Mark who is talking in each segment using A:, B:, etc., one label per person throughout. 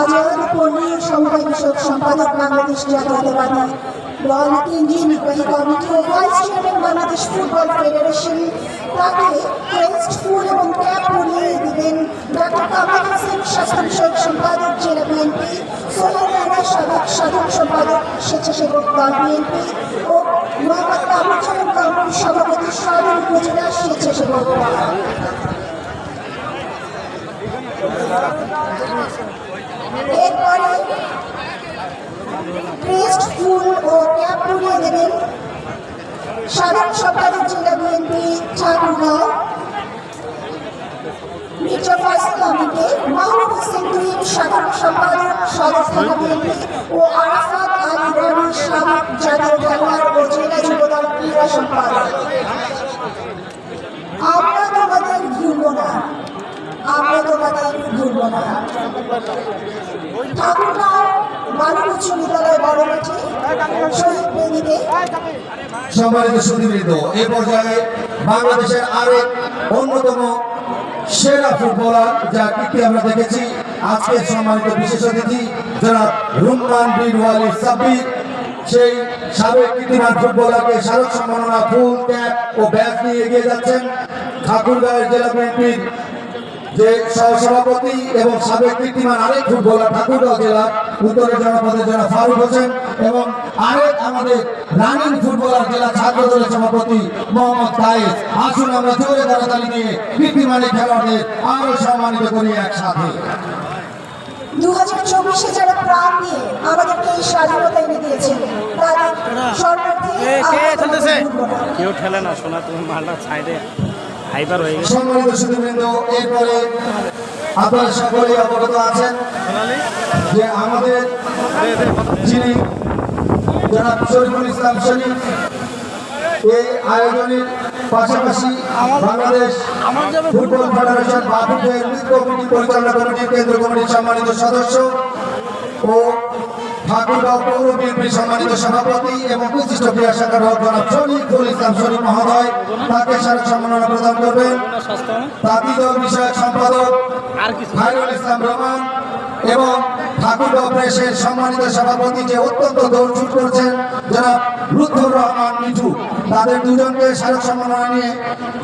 A: আজাদ পল্লী সমবায় বিষয়ক সম্পাদক বাংলাদেশ জাতীয়তাবাদী দল কেন্দ্রীয় নির্বাহী কমিটি ও ভাইস বাংলাদেশ ফুটবল ফেডারেশন। তাকে ফুল এবং ক্যাপ পরিয়ে দিবেন ডক্টর কামাল হোসেন, স্বাস্থ্য সম্পাদক, জেলা বিএনপি, সোহেল সম্পাদক, স্বেচ্ছাসেবক দল বিএনপি ও মোহাম্মদ কামরুজ্জামান কামরুল সভাপতি সদর উপজেলা স্বেচ্ছাসেবক এরপরে ক্রিস্ট ফুল ও ক্যাপ দেবেন সাধারণ সম্পাদক জেলা বিএনপি ঠাকুরগাঁও মির্জা ফয়সাল আহমেদকে মাহমুদ হোসেন সাধারণ সম্পাদক সদস্য ও আরাফাত আলী রানী সাবেক জাতীয় খেলোয়াড় ও জেলা যুবদল ক্রীড়া সম্পাদক আমরা তোমাদের ভুলব না আমরা তোমাদের ঠাকুরগাঁও
B: বাংলাদেশের আরেক অন্যতম সেরা ফুটবলার যা কীর্তি আমরা দেখেছি আজকের সম্মানিত বিশেষ অতিথি যারা রুম্মান বিন সাব্বির সেই সাবেক কীর্তিমান ফুটবলারকে সম্মাননা ফুল ক্যাপ ও ব্যাচ নিয়ে এগিয়ে যাচ্ছেন ঠাকুরগাঁওয়ের জেলা বিএনপির যে সহসভাপতি এবং সাবেক কীর্তিমান আরেক ফুটবলার ঠাকুরগাঁও জেলার উত্তরের জনপদের জেলা ফারুক হোসেন এবং আরেক আমাদের রানিং ফুটবলার জেলা ছাত্র দলের সভাপতি মোহাম্মদ কায়েস। আসুন আমরা জোরে তাড়াতাড়ি দিয়ে কীর্তিমানের খেলোয়াড়দের আরও সম্মানিত করি একসাথে।
A: দু হাজার চব্বিশে যারা প্রাণ নিয়ে আমাদেরকে এই স্বাধীনতা এনে দিয়েছেন ভুলব না।
C: কেউ ঠেলে না শোনা তুমি মালটা সাইডে হাইবার হয়ে গেছে।
B: সম্মানিত সুদীবৃন্দ এরপরে আপনারা সকলে অবগত আছেন যে আমাদের যিনি জনাব শরীফুল ইসলাম শরীফ, এই আয়োজনের পাশাপাশি বাংলাদেশ ফুটবল ফেডারেশন বাফুটের লিগ কমিটি পরিচালনা কমিটির কেন্দ্র কমিটির সম্মানিত সদস্য ও ঠাকুরগাঁও পৌর বিএনপির সম্মানিত সভাপতি এবং বিশিষ্ট ক্রীড়া শাখার জনাব শরীফুল ইসলাম শরীফ মহোদয় তাকে স্মারক সম্মাননা প্রদান করবেন। তাঁতি দল বিষয়ক সম্পাদক খায়রুল ইসলাম রহমান এবং ঠাকুরগাঁও প্রেসের সম্মানিত সভাপতি যে অত্যন্ত দৌড়ছুট করছেন যারা রুদ্ধ রহমান। তাদের দুজনকে স্মারক সম্মাননা নিয়ে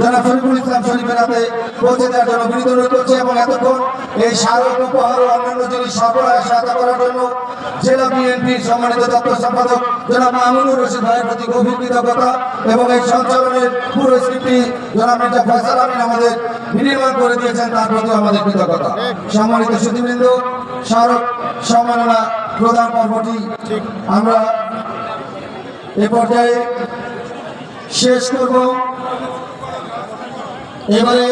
B: জনাব শরীফুল ইসলাম শরীফের হাতে পৌঁছে দেওয়ার জন্য বিনীত অনুরোধ এবং এতক্ষণ এই স্মারক উপহার ও অন্যান্য জিনিস সরবরাহে সহায়তা করার জন্য জেলা বিএনপির সম্মানিত দপ্তর সম্পাদক জনাব মামুনুর রশিদ ভাইয়ের প্রতি গভীর কৃতজ্ঞতা এবং এই সঞ্চালনের পুরো স্ক্রিপ্টটি জনাব মির্জা ফয়সাল আমিন আমাদের বিনির্মাণ করে দিয়েছেন, তার প্রতি আমাদের কৃতজ্ঞতা। সম্মানিত সুদীবৃন্দ স্মারক সম্মাননা প্রদান পর্বটি আমরা এ পর্যায়ে শেষ করব। এবারে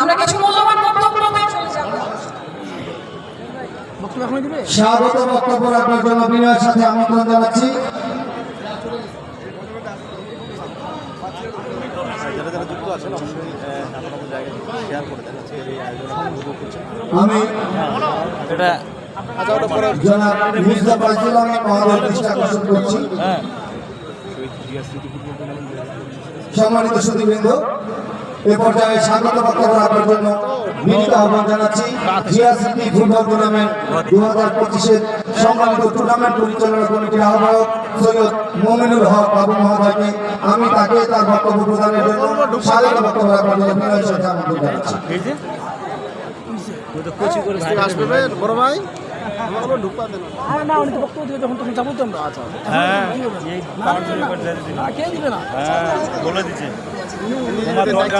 D: আমরা কিছু মূল্যবান বক্তব্য দিয়ে চলে যাব।
B: স্বাগত বক্তব্য রাখবার জন্য বিনয়ের সাথে আমন্ত্রণ জানাচ্ছি।
E: যারা যারা যুক্ত আছেন অবশ্যই আহ, আপনাদের জায়গায় শেয়ার করে দেন আজকের এই আয়োজন উপভোগ করছেন
B: আমি জনাব মির্জা ফয়জুল আহমেদ মহোদয় আকর্ষণ করছি।
C: হ্যাঁ
B: সম্মানিত সুদীবৃন্দ এ পর্যায়ে স্বাগত বক্তব্য রাখার জন্য বিনীত আহ্বান জানাচ্ছি জিয়া সিটি ফুটবল টুর্নামেন্ট দু হাজার পঁচিশের সম্মানিত টুর্নামেন্ট পরিচালনা কমিটির আহ্বায়ক সৈয়দ মোমিনুল হক বাবু মহোদয়কে আমি তাকে তার বক্তব্য প্রদানের জন্য স্বাগত বক্তব্য রাখার জন্য বিনয়ের সাথে আমন্ত্রণ জানাচ্ছি।
C: এই যে ওই তো কচি করে ভাই
E: আসবে বড় ভাই আমার ঢুকপা
C: হ্যাঁ করে দিতে হ্যাঁ বলে দিচ্ছে দরকার